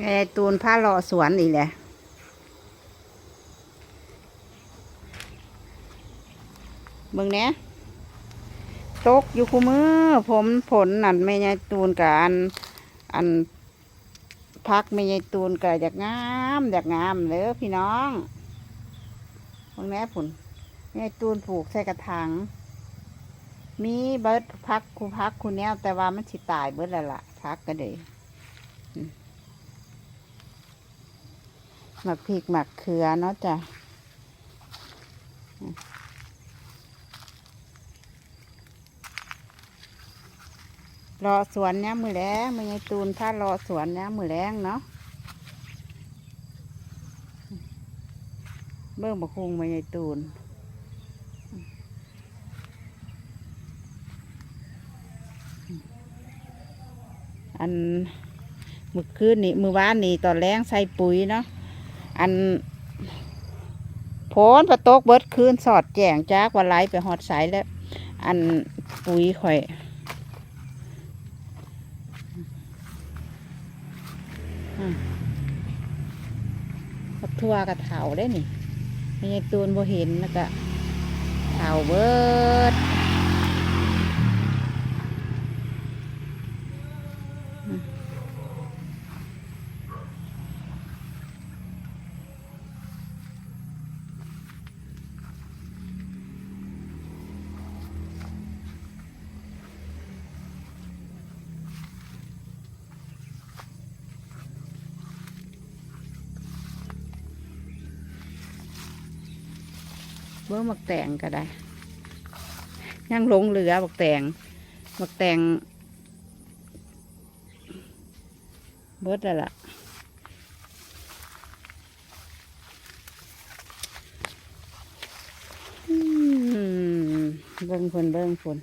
ไงตูนผ้าเลาะสวนอีกแหละเบิ่งเนี้ยตกอยู่คู่มือ ผมผลนั่นไม่ใช่ตูนกับอันอันพักไม่ใช่ตูนกับอยากงามอยากงามเลยพี่น้องเบิ่งแหน่ผลไม่ตูนปลูกใส่กระถางมีเบิร์ดพักคูพักคูแนวแต่ว่ามันสิตายเบิร์ดแล้วล่ะพักก็เลยอืม หมักพริกหมักเขือเนาะจ้ะรอสวนเนี้ยมือแรงมือไงตูนถ้ารอสวนเนี้ยมือแรงเนาะเบิ่งบักคุงมือไงตูนอันมือคืนนี่มือวานนี่ตอนแรงใส่ปุ๋ยเนาะ อันโพนประตกเบิดคืนสอดแจงจากว่าไหลไปหอดสายแล้ว อันปุ๋ยข่อยอืมบักทั่วกับเถาได้นี่ไม่ใช่ตูนโบเห็นแล้วก็เถาเบิด เบิ่งบักแตงก็ได้ยังหลงเหลือบักแตงบักแตงเบิดแล้วล่ะเบิ่งฝนเบิ่งฝน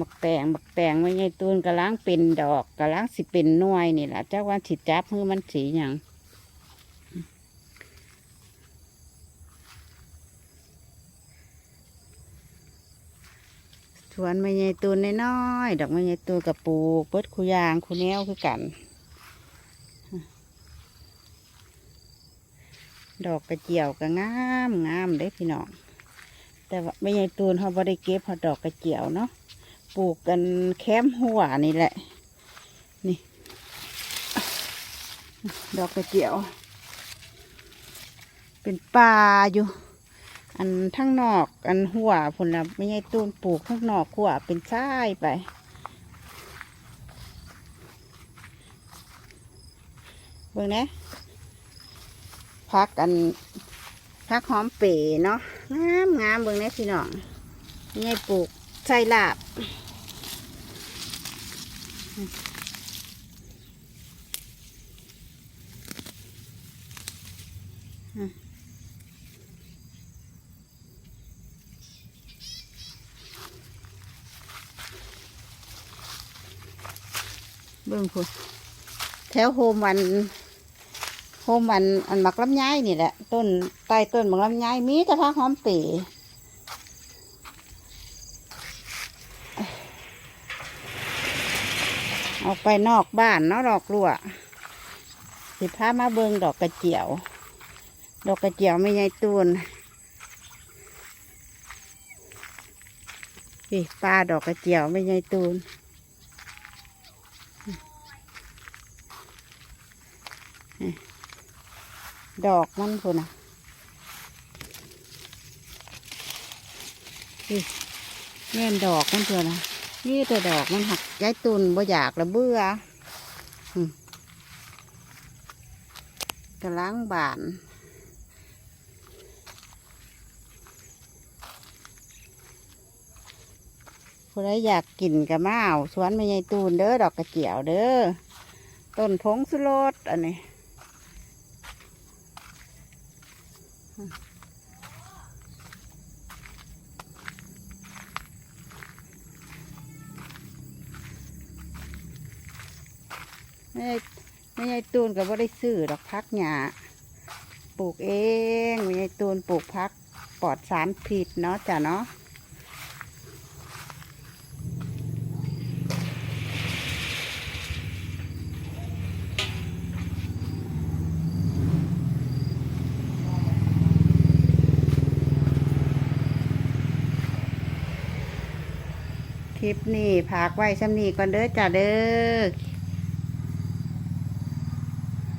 บักแตงบักแตงไม่ใช่ตูนกระล้างเป็นดอกกระล้างสิเป็นน่วยนี่แหละเจ้าว่าสิจับมือมันสีหยัง วนไม่ใหญ่ตูนน้อยๆดอกไม่ใหญ่ตูนกับปลูกเปิดคูยางคูแนวคือกัน ดอกกระเจียวก็งามงามเด้พี่น้องแต่ว่าไม่ใหญ่ตูนเขาบ่ได้เก็บเขาดอกกระเจียวเนาะปลูกกันแคมหัวนี่แหละ นี่ ดอกกระเจียว เป็นป่าอยู่ อันทั้งนอก อันหัวผลละไม่ใช่ต้นปลูกทั้งนอกหัวเป็นซ้ายไป เบิ่งนะพักอันพักหอมเป๋เนาะงามงามเบิ่งนะพี่น้องไม่ใช่ปลูกใส่ลาบ เบิ่งพุ่นแถวโฮมวันโฮมวันอันหมักลำไยนี่แหละ ต้นใต้ต้นหมักลำไยมีแต่พักหอมเป๋ออกไปนอกบ้านเนาะดอกลัวสิพามาเบิงดอกกระเจียว ดอกกระเจียวไม่ใหญ่ตูนนี่ปลาดอกกระเจียวไม่ใหญ่ตูน ดอกมันพุ่นอะนี่แม่นดอกมันเพื่อนนะนี่แต่ดอกมันหักย้ายตุนบ่อยากละเบื่อกระล้างบานผู้ใดอยากกินกระมาเอาสวนไม่ใหญ่ตูนเด้อดอกกระเจียวเด้อต้นพงสุโรสอันนี้ ไม่ได้ไม่ใช่ตูนกับว่าได้ซื้อดอกพักหยาปลูกเองไม่ใช่ตูนปลูกพักปลอดสารผิดเนาะจ้ะเนาะ คลิปนี้พากไว้ซ้ำนี้ก่อนเด้อจ้าเด้อ